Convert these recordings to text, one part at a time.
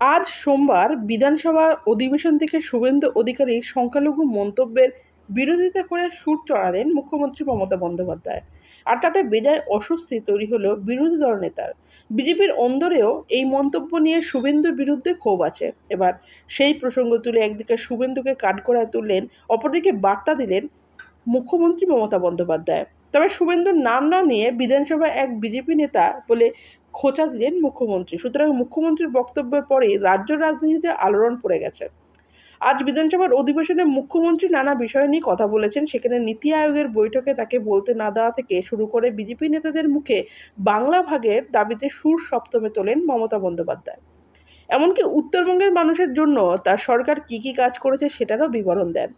আজ সোমবার বিধানসভা অধিবেশন থেকে শুভেন্দু অধিকারীর সংখ্যালঘু মন্তব্যের বিরোধিতা করে সুর চড়ালেন মুখ্যমন্ত্রী মমতা বন্দ্যোপাধ্যায়। আর তাতে বেজায় অস্বস্তি তৈরি হল বিরোধী দল নেতার। বিজেপির অন্দরেও এই মন্তব্য নিয়ে শুভেন্দুর বিরুদ্ধে ক্ষোভ আছে। এবার সেই প্রসঙ্গ তুলে একদিকে শুভেন্দুকে কাঠগড়ায় তুললেন, অপরদিকে বার্তা দিলেন মুখ্যমন্ত্রী মমতা বন্দ্যোপাধ্যায়। তবে শুভেন্দুর নাম না নিয়ে বিধানসভায় এক বিজেপি নেতা বলে খোঁচা দিলেন মুখ্যমন্ত্রী। সুতরাং মুখ্যমন্ত্রীর বক্তব্যের পরেই রাজ্য রাজনীতিতে আলোড়ন পড়ে গেছে। আজ বিধানসভার অধিবেশনে মুখ্যমন্ত্রী নানা বিষয় নিয়ে কথা বলেছেন। সেখানে নীতি আয়োগের বৈঠকে তাকে বলতে না দেওয়া থেকে শুরু করে বিজেপি নেতাদের মুখে বাংলা ভাগের দাবিতে সুর সপ্তমে তোলেন মমতা বন্দ্যোপাধ্যায়। এমনকি উত্তরবঙ্গের মানুষের জন্য তার সরকার কী কী কাজ করেছে সেটারও বিবরণ দেন।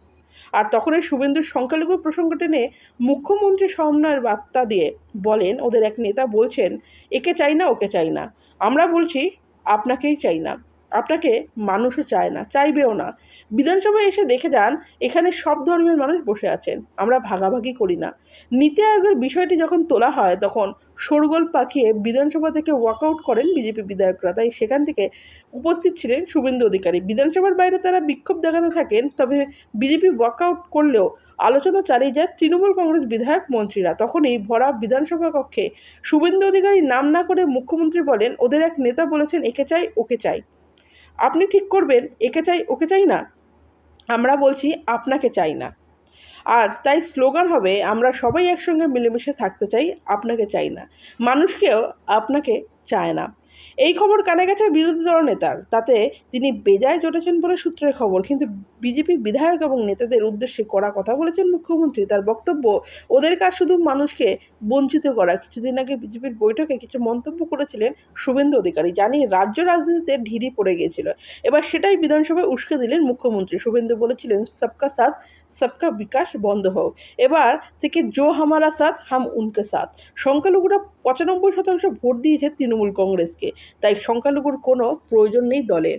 আর তখন এই শুভেন্দুর সংখ্যালঘু প্রসঙ্গ টেনে মুখ্যমন্ত্রী সমন্বয়ের বার্তা দিয়ে বলেন, ওদের এক নেতা বলছেন, একে চাই না, ওকে চাই না। আমরা বলছি, আপনাকেই চাই না। আপনাকে মানুষও চায় না, চাইবেও না। বিধানসভায় এসে দেখে যান, এখানে সব ধর্মের মানুষ বসে আছেন। আমরা ভাগাভাগি করি না। নীতি আয়োগের বিষয়টি যখন তোলা হয়, তখন শোরগোল পাকিয়ে বিধানসভা থেকে ওয়াকআউট করেন বিজেপি বিধায়করা। তাই সেখান থেকে উপস্থিত ছিলেন শুভেন্দু অধিকারী। বিধানসভার বাইরে তারা বিক্ষোভ দেখাতে থাকেন, তবে বিজেপি ওয়াকআউট করলেও আলোচনা চালিয়ে যায় তৃণমূল কংগ্রেস বিধায়ক মন্ত্রীরা। তখনই ভরা বিধানসভা কক্ষে শুভেন্দু অধিকারী নাম না করে মুখ্যমন্ত্রী বলেন, ওদের এক নেতা বলেছেন, একে চাই, ওকে চাই। আপনি ঠিক করবেন, একে চাই, ওকে চাই না। আমরা বলছি, আপনাকে চাই না। আর তাই স্লোগান হবে, আমরা সবাই একসঙ্গে মিলেমিশে থাকতে চাই, আপনাকে চাই না। মানুষকেও আপনাকে চায় না। এই খবর কানে গেছে বিরোধী দল নেতার। তাতে তিনি বেজায় জটেছেন বলে সূত্রের খবর, কিন্তু বিজেপি বিধায়ক এবং নেতাদের উদ্দেশ্যে করা কথা বলেছেন মুখ্যমন্ত্রী। তার বক্তব্য, ওদের কাজ শুধু মানুষকে বঞ্চিত করা। কিছুদিন আগে বিজেপির বৈঠকে কিছু মন্তব্য করেছিলেন শুভেন্দু অধিকারী জানি রাজ্য রাজনীতিতে ঢিরি পড়ে গিয়েছিল। এবার সেটাই বিধানসভায় উস্কে দিলেন মুখ্যমন্ত্রী। শুভেন্দু বলেছিলেন, সবকা সাথ, সবকা বিকাশ বন্ধ হোক। এবার থেকে জো হামারা সাথ, হাম উনকে সাথ। সংখ্যালঘুরা পঁচানব্বই শতাংশ ভোট দিয়েছে তৃণমূল কংগ্রেসকে। তাই সংখ্যালঘুর কোনো প্রয়োজন নেই দলে